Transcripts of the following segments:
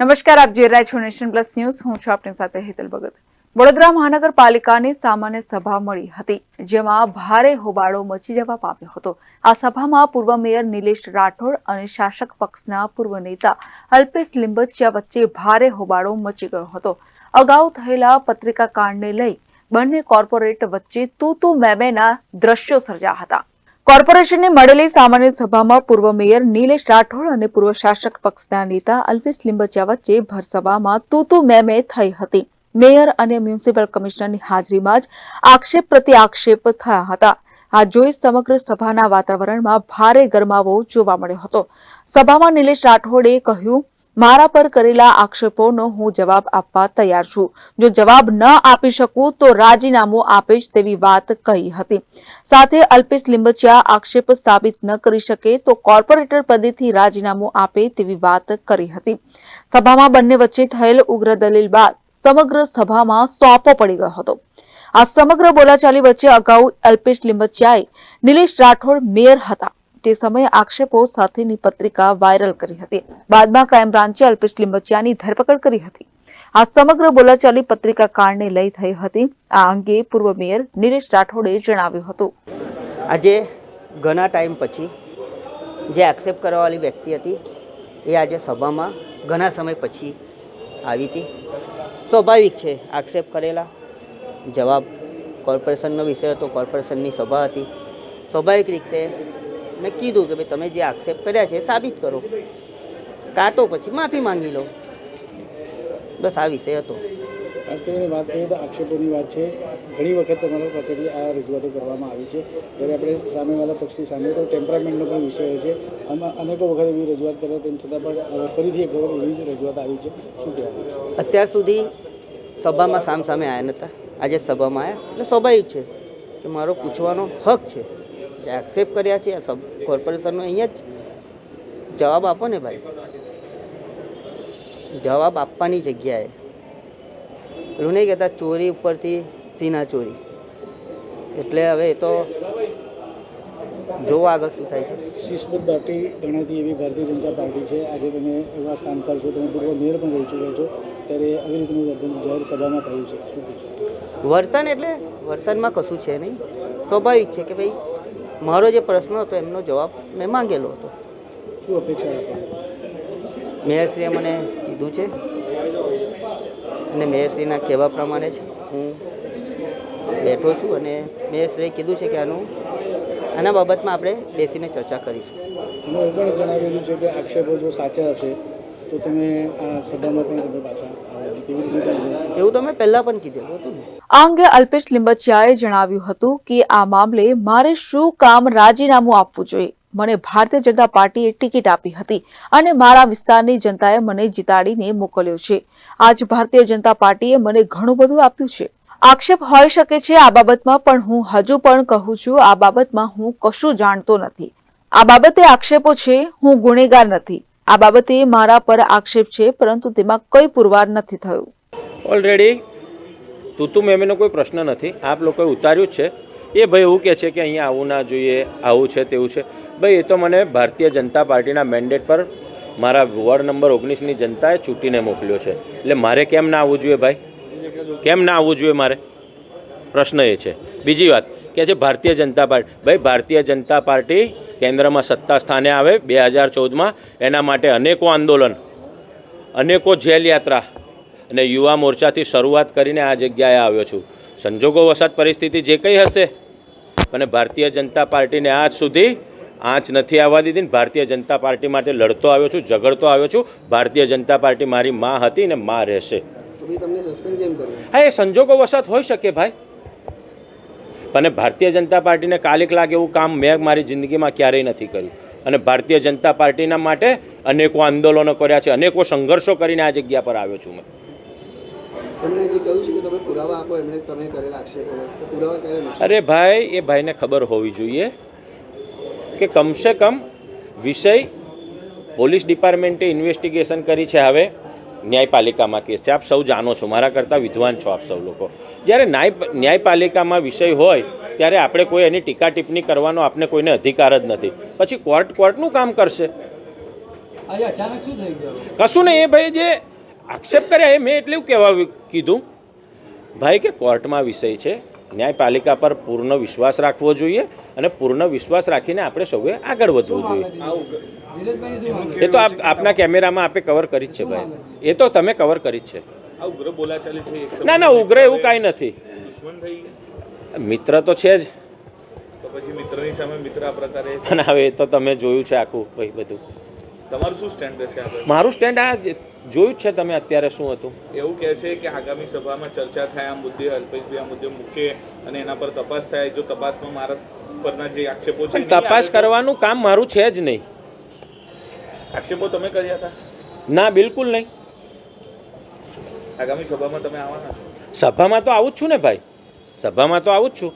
નમસ્કાર, આપ જોઈ રહ્યા છો નેશન પ્લસ ન્યૂઝ. હું છું આપની સાથે હેતલ ભગત. વડોદરા મહાનગરપાલિકાની સામાન્ય સભા મળી હતી, જેમાં ભારે હોબાળો મચી જવા પામ્યો હતો. આ સભામાં પૂર્વ મેયર નિલેશ રાઠોડ અને શાસક પક્ષના પૂર્વ નેતા અલ્પેશ લિંબચિયા વચ્ચે ભારે હોબાળો મચી ગયો હતો. અગાઉ થયેલા પત્રિકા કાંડને લઈ બંને કોર્પોરેટ વચ્ચે તું તું મેમેના દ્રશ્યો સર્જ્યા હતા. કોર્પોરેશનની મળેલી સામાન્ય સભામાં પૂર્વ મેયર નિલેશ રાઠોડ અને પૂર્વ શાસક પક્ષના નેતા અલ્પેશ લિંબચિયા વચ્ચે ભરસભામાં તૂતુ મેમે થઈ હતી. મેયર અને મ્યુનિસિપલ કમિશનરની હાજરીમાં જ આક્ષેપ પ્રતિ આક્ષેપ થયા હતા. આ જોઈ સમગ્ર સભાના વાતાવરણમાં ભારે ગરમાવો જોવા મળ્યો હતો. સભામાં નિલેશ રાઠોડે કહ્યું મારા પર કરેલા આક્ષેપોનો હું જવાબ આપવા તૈયાર છું. જો જવાબ ન આપી શકું તો રાજીનામું આપીશ તેવી વાત કહી હતી. સાથે અલ્પેશ લિંબચિયા આક્ષેપ સાબિત ન કરી શકે તો કોર્પોરેટર પદેથી રાજીનામું આપે તેવી વાત કરી હતી. સભામાં બંને વચ્ચે થયેલ ઉગ્ર દલીલ બાદ સમગ્ર સભામાં સોંપો પડી ગયો હતો. આ સમગ્ર બોલાચાલી વચ્ચે અગાઉ અલ્પેશ લિંબચિયાએ નિલેશ રાઠોડ મેયર હતા. તે સમયે આક્ષેપો સાથેની પત્રિકા વાયરલ કરી હતી. બાદમાં ક્રાઇમ બ્રાન્ચે અલ્પેશ લિંબચિયાની ધરપકડ કરી હતી. આ સમગ્ર બોલાચાલી પત્રિકા કાંડને લઈ થઈ હતી. આ અંગે પૂર્વ મેયર નિલેશ રાઠોડે જણાવ્યું હતું. આજે ઘણા ટાઈમ પછી જે આક્ષેપ કરવાવાળી વ્યક્તિ હતી, એ આજે સભામાં ઘણા સમય પછી આવી હતી. સ્વાભાવિક છે, આક્ષેપ કરેલા. જવાબ કોર્પોરેશનનો વિષય હતો, કોર્પોરેશનની સભા હતી. સ્વાભાવિક રીતે મેં કીધું કે ભાઈ તમે જે આક્ષેપ કર્યા છે સાબિત કરો. કાં તો પછી માફી માંગી લો. બસ આ વિષય હતો. ખાસ કરીને વાત કરીએ તો આક્ષેપોની વાત છે. ઘણી વખત તમારા પાસેથી આ રજૂઆતો કરવામાં આવી છે. જ્યારે આપણે સામેવાળા પક્ષની સામે તો ટેમ્પરામેન્ટનો પણ વિષય હોય છે. આમાં અનેકો વખત એવી રજૂઆત કર્યા તેમ છતાં પણ ફરીથી એક વખત એવી જ રજૂઆત આવી છે. શું કહેવાય અત્યાર સુધી સભામાં સામ સામે આવ્યા નહોતા આજે સભામાં આવ્યા એટલે સ્વાભાવિક છે કે મારો પૂછવાનો હક છે. એક્સેપ્ટ કર્યા છે. આ સબ કોર્પોરેશનનો અહીંયા જ જવાબ આપો ને ભાઈ. જવાબ આપવાની જગ્યાએ. એવું નહીં કહેતા ચોરી ઉપરથી સીના ચોરી. એટલે હવે એ તો જોવો આગળ શું થાય છે. શિસ્તબદ્ધ પાર્ટી ગણાતી એવી ભારતીય જનતા પાર્ટી છે. આજે તમે એવા સ્થાન પર છો. તમે પૂર્વ મેયર પણ રહી ચૂક્યા છો. ત્યારે આવી રીતનું વર્તન જાહેર સભામાં થયું છે. શું વર્તન એટલે વર્તનમાં કશું છે નહીં. સ્વાભાવિક છે કે ભાઈ મારો જે પ્રશ્ન હતો એમનો જવાબ મેં માંગેલો હતો. શું અપેક્ષા મેયરશ્રીએ મને કીધું છે અને મેયરશ્રીના કહેવા પ્રમાણે જ હું બેઠો છું અને મેયરશ્રીએ કીધું છે કે આનું આના બાબતમાં આપણે બેસીને ચર્ચા કરીશું. મેં એ પણ જણાવેલું છે કે આક્ષેપો જો સાચા હશે તો તમે આ સભામાં પણ તમે પાછા? એવું તમે પહેલા પણ કીધેલું હતું ને. આ અંગે અલ્પેશ લિંબચિયાએ જણાવ્યું હતું કે આ મામલે મારે શું કામ રાજીનામું આપવું જોઈએ? મને ભારતીય જનતા પાર્ટીએ ટિકિટ આપી હતી અને મારા વિસ્તારની જનતાએ મને જીતાડીને મોકલ્યો છે. આજ ભારતીય જનતા પાર્ટીએ મને ઘણું બધું આપ્યું છે. આક્ષેપ હોઈ શકે છે આ બાબતમાં પણ હું હજુ પણ કહું છું આ બાબતમાં હું કશું જાણતો નથી. આ બાબતે આક્ષેપો છે હું ગુનેગાર નથી. આ બાબતે મારા પર આક્ષેપ છે, પરંતુ તેમાં કોઈ પુરવાર નથી થયું. ઓલરેડી તુતુ મેમીનો કોઈ પ્રશ્ન નથી. આપ લોકોએ ઉતાર્યું જ છે. એ ભાઈ એવું કહે છે કે અહીંયા આવું ના જોઈએ, આવું છે, તેવું છે. ભાઈ, એ તો મને ભારતીય જનતા પાર્ટીના મેન્ડેટ પર મારા વોર્ડ નંબર ઓગણીસની જનતાએ ચૂંટીને મોકલ્યો છે. એટલે મારે કેમ ના આવવું જોઈએ ભાઈ? કેમ ના આવવું જોઈએ મારે? પ્રશ્ન એ છે. બીજી વાત કે છે ભારતીય જનતા પાર્ટી. ભાઈ ભારતીય જનતા પાર્ટી કેન્દ્રમાં સત્તા સ્થાને આવે બે હજાર ચૌદમાં. એના માટે અનેકો આંદોલન અનેકો જેલ યાત્રા અને યુવા મોરચાથી શરૂઆત કરીને આ જગ્યાએ આવ્યો છું. સંજોગો વસાત પરિસ્થિતિ જે કંઈ હશે અને ભારતીય જનતા પાર્ટીને આજ સુધી આંચ નથી આવવા દીધી ને ભારતીય જનતા પાર્ટી માટે લડતો આવ્યો છું ઝઘડતો આવ્યો છું. ભારતીય જનતા પાર્ટી મારી માં હતી ને માં રહેશે. હા એ સંજોગો વસાત હોઈ શકે ભાઈ. અને ભારતીય જનતા પાર્ટીને કાલિક લાગે એવું કામ મેં મારી જિંદગીમાં ક્યારેય નથી કર્યું. અને ભારતીય જનતા પાર્ટીના માટે અનેકો આંદોલનો કર્યા છે અનેકો સંઘર્ષો કરીને આ જગ્યા પર આવ્યો છું મેં. અરે ભાઈ એ ભાઈને ખબર હોવી જોઈએ કે કમસે કમ વિષય પોલીસ ડિપાર્ટમેન્ટે ઇન્વેસ્ટિગેશન કરી છે હવે. ન્યાયપાલિકામાં કેસ છે. આપ સૌ જાણો છો મારા કરતાં વિદ્વાન છો આપ સૌ લોકો. જ્યારે ન્યાય ન્યાયપાલિકામાં વિષય હોય ત્યારે આપણે કોઈ એની ટીકા ટિપ્પણી કરવાનો આપણે કોઈને અધિકાર જ નથી. પછી કોર્ટ કોર્ટનું કામ કરશે. આજે અચાનક શું થઈ કશું નહીં એ ભાઈ જે આક્ષેપ કર્યા એ મેં એટલું કહેવા કીધું. ભાઈ કે કોર્ટમાં વિષય છે ન્યાયપાલિકા પર પૂર્ણ વિશ્વાસ રાખવો જોઈએ અને પૂર્ણ વિશ્વાસ રાખીને આપણે સૌએ આગળ વધવું જોઈએ. એ તો આપ આપના કેમેરામાં આપે કવર કરી જ છે ભાઈ. એ તો તમે કવર કરી જ છે. આ ઉગ્ર બોલાચાલી થઈ એક ના ના ઉગ્ર એવું કાંઈ નથી. મિત્ર તો છે જ. તો પછી મિત્રની સામે મિત્ર આ પ્રકારે પણ હવે એ તો તમે જોયું છે આખું ભાઈ બધું. તમારું શું સ્ટેન્ડ રહેશે મારું સ્ટેન્ડ આ જોયું જ છે તમે અત્યારે શું હતું? એવું કહે છે કે આગામી સભામાં ચર્ચા થાય આ મુદ્દે અલ્પેશભાઈ આ મુદ્દે મૂકે અને એના પર તપાસ થાય. જો તપાસમાં મારા પરના જે આક્ષેપો છે તપાસ કરવાનું કામ મારું છે જ નહીં. આક્ષેપો તમે કર્યા હતા? ના બિલકુલ નહીં. આગામી સભામાં તમે આવવાના છો? સભામાં તો આવું જ છું ને ભાઈ. સભામાં તો આવું જ છું.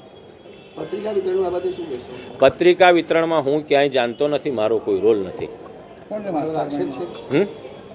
પત્રિકા વિતરણ બાબતે શું કહેશો? પત્રિકા વિતરણમાં હું ક્યાંય જાણતો નથી મારો કોઈ રોલ નથી. હમ?